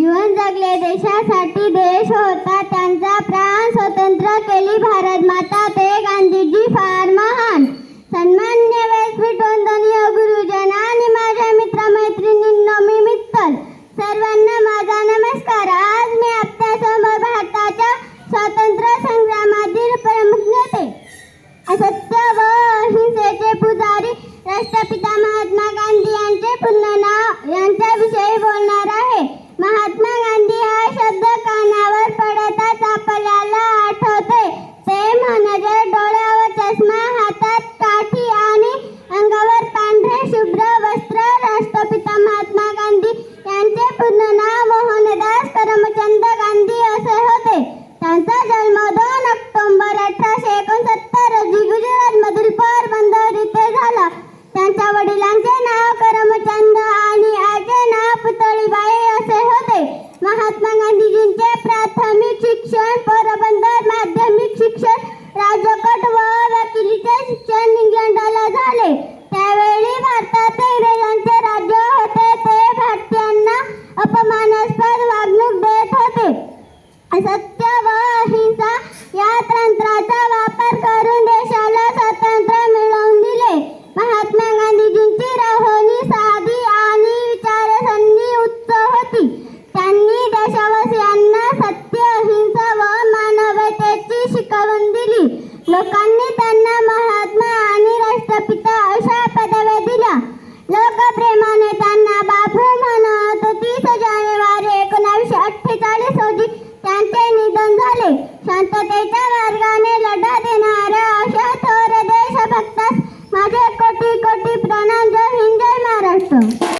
जीवन जगले देशासाठी देश होता त्यांचा प्राण स्वतंत्र केली भारत माता. ते गांधीजी फार महान. सन्मान्य व्यासपीठवंदनीय गुरुजन आणि माझ्या मित्रमैत्रिणींनो मी मित्तल. सर्वांना माझा नमस्कार. आज मी आपल्यासमोर भारताच्या स्वातंत्र्य संग्रामातील प्रमुख नेते असत्य व अहिंसेचे पुजारी राष्ट्रपिता महात्मा गांधी यांचे पूर्ण नाव यांच्याविषयी बोलणार वस्त्र राष्ट्रपिता महात्मा गांधी यांचे पूर्ण नाव मोहनदास करमचंद गांधी असे होते. त्यांचा जन्म दोन ऑक्टोबर अठराशे एकोणसत्तर रोजी गुजरात मधील पोरबंदर इथे झाला. त्यांच्या वडिलांचे नाव करमचंद सत्यवहिंसा या तंत्राचा वापर करून देशाला स्वातंत्र्य मिळवून दिले. महात्मा गांधीजींची रहोनी साधी आणि विचारसंधी उच्च होती. त्यांनी देशवासियांना सत्य अहिंसा व मानवतेची शिकवण दिली. लोकांनी त्यांना महात्मा आणि राष्ट्रपिता अशा पदव्या दिल्या. लोकप्रेमाने त्यांना बापू म्हणत तीस जानेवारी एकोणावीसशे अठ्ठेचाळीस रोजी त्यांचे निधन झाले. शांततेच्या मार्गाने